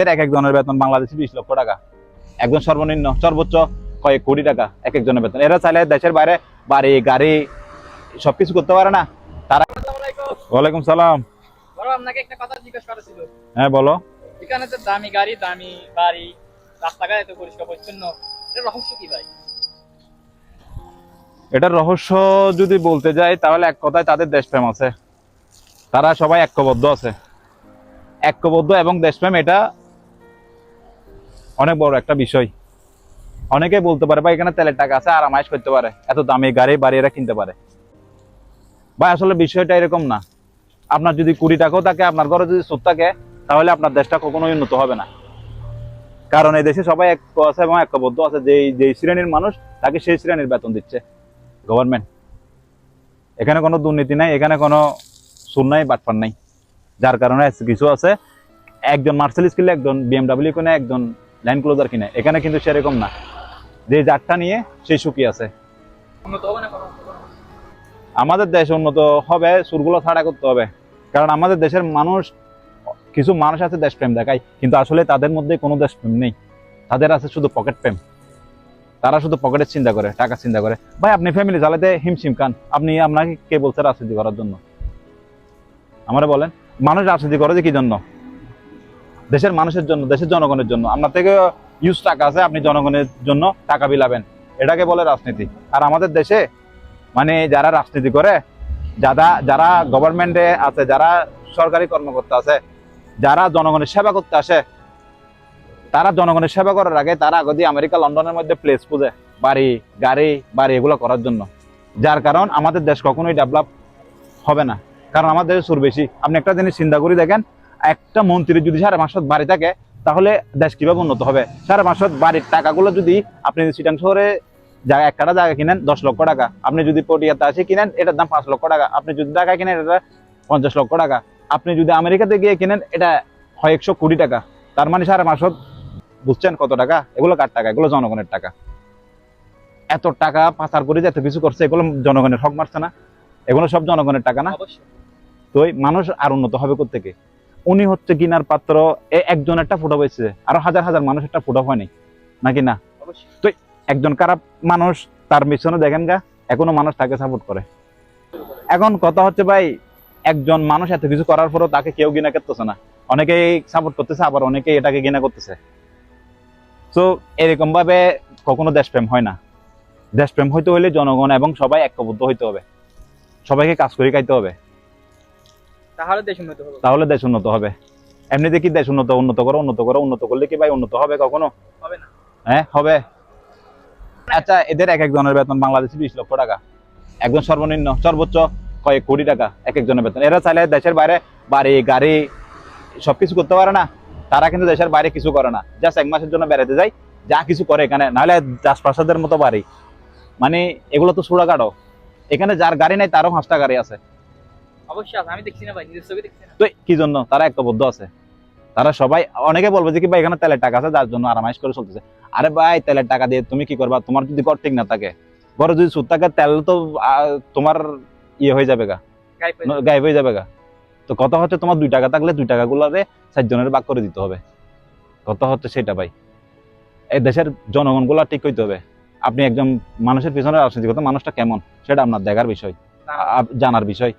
এর এক একজনের বেতন বাংলাদেশে বিশ লক্ষ টাকা। একজন সর্বনিম্ন সর্বোচ্চ কয়েক কোটি টাকা এক একজনের বেতন। এরা চাইলে দেশের বাইরে বাড়ি গাড়ি সবকিছু করতে পারে না। তারা ওয়ালাইকুম সালাম। আপনাকে একটা কথা জিজ্ঞেস করা ছিল। হ্যাঁ বলো। এখানে তো দামি গাড়ি দামি বাড়ি রাস্তাঘাট এত পরিষ্কার পরিচ্ছন্ন এটা রহস্য কি ভাই? এটার রহস্য যদি বলতে যাই তাহলে এক কথায় তাদের দেশপ্রেম আছে। তারা সবাই ঐক্যবদ্ধ আছে। ঐক্যবদ্ধ এবং দেশপ্রেম এটা অনেক বড় একটা বিষয়। অনেকে বলতে পারে বা এখানে তেলের টাকা আছে আরামাইশ করতে পারে। এত দামি গাড়ি, বাড়ি এরা কিনতে পারে। ভাই, আসলে বিষয়টা এরকম না। আপনার যদি কুড়ি টাকাও থাকে, আপনার ঘরে যদি সুদ থাকে, তাহলে আপনার দেশটা কখনোই উন্নত হবে না। কারণ এই দেশে সবাই ঐক্য আছে এবং একবদ্ধ আছে। যে যে শ্রেণির মানুষ, তাকে সেই শ্রেণির বেতন দিচ্ছে। গভর্নমেন্ট এখানে কোনো দুর্নীতি নাই, এখানে কোনো সুর নাই বাটপার নাই। যার কারণে কিছু আছে। একজন মার্সেলিস কিনলে একজন বিএমডাব্লিউ কিনে একজন ল্যান্ড ক্লোজার কিনে এখানে কিন্তু সেরকম না। যে যারটা নিয়ে সেই সুখী আছে। আমাদের দেশ উন্নত হবে সুরগুলো ছাড়া করতে হবে। কারণ আমাদের দেশের মানুষ কিছু মানুষ আছে দেশপ্রেম দেখায় কিন্তু আসলে তাদের মধ্যে কোনো দেশপ্রেম নেই। তাদের আছে শুধু পকেট প্রেম। তারা শুধু পকেটের চিন্তা করে টাকা চিন্তা করে। ভাই আপনি ফ্যামিলি চালাতে হিমশিম খান। আপনি আপনাকে কে বলছে রাজনীতি করার জন্য? আমরা বলেন। মানুষ রাজনীতি করে যে কি জন্য? দেশের মানুষের জন্য, দেশের জনগণের জন্য। আপনার থেকে ইউজ টাকা আছে, আপনি জনগণের জন্য টাকা বিলাবেন। এটাকে বলে রাজনীতি। আর আমাদের দেশে মানে যারা রাজনীতি করে, যারা যারা গভর্নমেন্টে আছে, যারা সরকারি কর্মকর্তা আছে, যারা জনগণের সেবা করতে আসে, তারা জনগণের সেবা করার আগে তারা আগে আমেরিকা, লন্ডনের মধ্যে প্লেস খুঁজে, বাড়ি, গাড়ি, বাড়ি এগুলো করার জন্য। যার কারণ আমাদের দেশ কখনোই ডেভেলপ হবে না। কারণ আমাদের সুর বেশি। আপনি একটা জিনিস চিন্তা করে দেখেন একটা মন্ত্রী যদি সাড়ে মাসত বাড়ি থাকে তাহলে দেশ কীভাবে উন্নত হবে? সাড়ে মাসত বাড়ির টাকাগুলো যদি আপনি সিটাং শহরে জায়গা একটা জায়গা কিনেন দশ লক্ষ টাকা। আপনি যদি পটিয়াতে আসে কিনেন এটার দাম পাঁচ লক্ষ টাকা। আপনি যদি ঢাকা কিনেন এটা পঞ্চাশ লক্ষ টাকা। আপনি যদি আমেরিকাতে গিয়ে কিনেন এটা হয় একশো কোটি টাকা। তার মানে সারা মাসত বুঝছেন কত টাকা? এগুলো কার টাকা? এগুলো জনগণের টাকা। এত টাকা পাচার করে যে এত কিছু করছে এগুলো জনগণের হক মারছে না। এগুলো সব জনগণের টাকা না? তো মানুষ আর উন্নত হবে থেকে উনি হচ্ছে কিনার পাত্র। একজন একটা ফুটো পেয়েছে আরও হাজার হাজার মানুষ একটা ফুটো হয়নি নাকি না? অবশ্যই। একজন খারাপ মানুষ তার মিশনে দেখেন গা এখনও মানুষ তাকে সাপোর্ট করে। এখন কথা হচ্ছে ভাই একজন মানুষ এত কিছু করার পরও তাকে কেউ ঘৃণা করতেছে না। অনেকেই সাপোর্ট করতেছে আবার অনেকেই এটাকে ঘৃণা করতেছে। তো এরকম ভাবে কখনো দেশপ্রেম হয় না। দেশপ্রেম হইতে হলে জনগণ এবং সবাই ঐক্যবদ্ধ হইতে হবে। সবাইকে কাজ করে খাইতে হবে। তাহলে দেশ উন্নত হবে। তাহলে দেশ উন্নত হবে। এমনিতে কি দেশ উন্নত উন্নত করো উন্নত করো উন্নত করলে কি ভাই উন্নত হবে কখনো? হবে না। হ্যাঁ হবে। আচ্ছা এদের এক একজনের বেতন বাংলাদেশে বিশ লক্ষ টাকা। একজন সর্বনিম্ন সর্বোচ্চ কয়েক কোটি টাকা এক একজনের বেতন। এরা চাইলে দেশের বাইরে বাড়ি গাড়ি সবকিছু করতে পারে না। তারা কিন্তু দেশের বাইরে কিছু করে না। জাস্ট এক মাসের জন্য বেড়াতে যায় যা কিছু করে এখানে। নাহলে রাজপ্রাসাদের মতো বাড়ি। মানে এগুলো তো কাটো এখানে যার গাড়ি নাই তারও পাঁচটা গাড়ি আছে। অবশ্যই আছে আমি দেখছি না ভাই নিজের চোখে দেখছি না। তো কি জন্য? তারা ঐক্যবদ্ধ আছে। তারা সবাই অনেকে বলবে যে কি ভাই এখানে তেলের টাকা আছে যার জন্য আরামাইশ করে চলতেছে। আরে ভাই তেলের টাকা দিয়ে তুমি কি করবা? তোমার যদি ঘর ঠিক না থাকে ঘরে যদি সুদ থাকে তেল তো তোমার ইয়ে হয়ে যাবে গা। গায়েব হয়ে যাবে। গা। তো কথা হচ্ছে তোমার দুই টাকা থাকলে দুই টাকা গুলারে চারজনের ভাগ করে দিতে হবে। কথা হচ্ছে সেটা ভাই। এই দেশের জনগণগুলা ঠিক হইতে হবে। আপনি একজন মানুষের পিছনে রাজনীতি করতে মানুষটা কেমন সেটা আপনার দেখার বিষয় জানার বিষয়।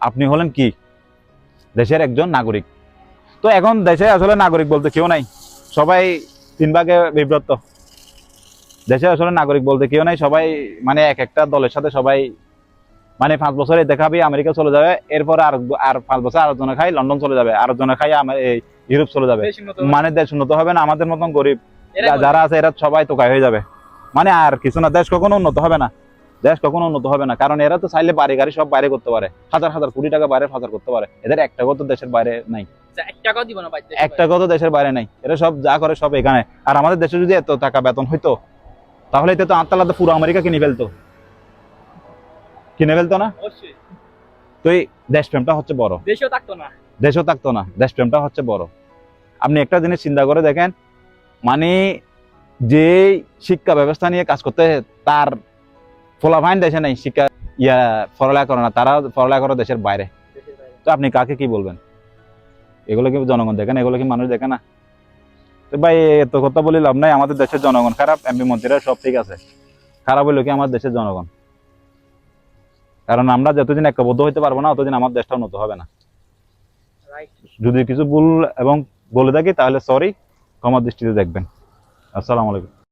আপনি হলেন কি? দেশের একজন নাগরিক। তো এখন দেশে আসলে নাগরিক বলতে কেউ নাই। সবাই তিন ভাগে বিভ্রত দেশে আসলে নাগরিক বলতে কেউ নাই সবাই মানে এক একটা দলের সাথে সবাই মানে পাঁচ বছরে দেখাবি আমেরিকা চলে যাবে এরপর আর আর পাঁচ বছর আরেকজনে খাই লন্ডন চলে যাবে আরেকজনে খাই আমে- এই ইউরোপ চলে যাবে। মানে দেশ উন্নত হবে না আমাদের মতন গরিব যারা আছে এরা সবাই তোকায় হয়ে যাবে। মানে আর কিছু না দেশ কখনো উন্নত হবে না। দেশ কখনো উন্নত হবে না। কারণ এরা তো চাইলে বাড়ি গাড়ি সব বাইরে করতে পারে। হাজার হাজার কোটি টাকা বাইরে পাচার করতে পারে। এদের একটা কত দেশের বাইরে নাই। দেশে একটা কত দেশের বাইরে নাই। এরা সব যা করে সব এখানে। আর আমাদের দেশে যদি এত টাকা বেতন হইতো তাহলে এটা তো আত্মালাদা পুরো আমেরিকা কিনে ফেলতো। কিনে ফেলতো না? তো এই দেশপ্রেমটা হচ্ছে বড়। দেশেও থাকতো না। দেশও থাকতো না। দেশপ্রেমটা হচ্ছে বড়। আপনি একটা জিনিস চিন্তা করে দেখেন মানে যে শিক্ষা ব্যবস্থা নিয়ে কাজ করতে তার ফলাফাইন দেশে নাই শিক্ষা ইয়া পড়ালেখা করে না তারা পড়ালেখা করে দেশের বাইরে। তো আপনি কাকে কি বলবেন? এগুলো কি জনগণ দেখে না? এগুলো কি মানুষ দেখে না? তো ভাই এত কথা বলি লাভ নাই আমাদের দেশের জনগণ খারাপ এমপি মন্ত্রীরা সব ঠিক আছে। খারাপ হইল কি আমার দেশের জনগণ? কারণ আমরা যতদিন ঐক্যবদ্ধ হইতে পারব না ততদিন আমার দেশটা উন্নত হবে না। যদি কিছু ভুল এবং বলে থাকি তাহলে সরি ক্ষমা দৃষ্টিতে দেখবেন। আসসালামু আলাইকুম।